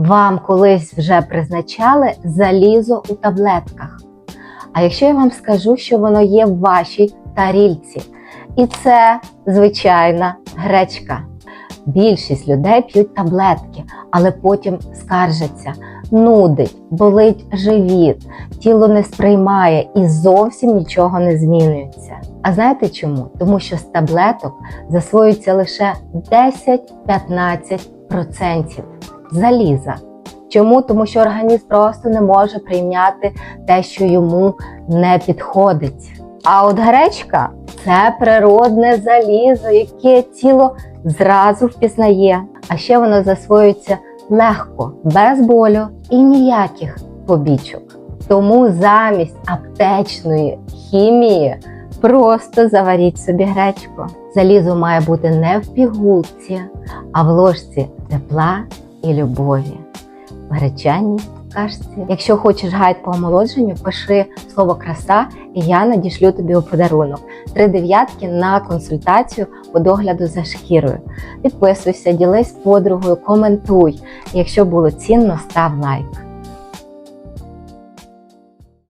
вам колись вже призначали залізо у таблетках. А якщо я вам скажу, що воно є в вашій тарільці, і це звичайна гречка. Більшість людей п'ють таблетки, але потім скаржаться, нудить, болить живіт, тіло не сприймає і зовсім нічого не змінюється. А знаєте чому? Тому що з таблеток засвоюється лише 10-15% заліза. Чому? Тому що організм просто не може прийняти те, що йому не підходить. А от гречка це природне залізо, яке тіло зразу впізнає. А ще воно засвоюється легко, без болю і ніяких побічок. Тому замість аптечної хімії просто заваріть собі гречку. Залізо має бути не в пігулці, а в ложці тепла і любові. В гречаній. Якщо хочеш гайд по омолодженню, пиши слово краса, і я надішлю тобі у подарунок. Три дев'ятки на консультацію по догляду за шкірою. Підписуйся, ділись подругою, коментуй. Якщо було цінно, став лайк.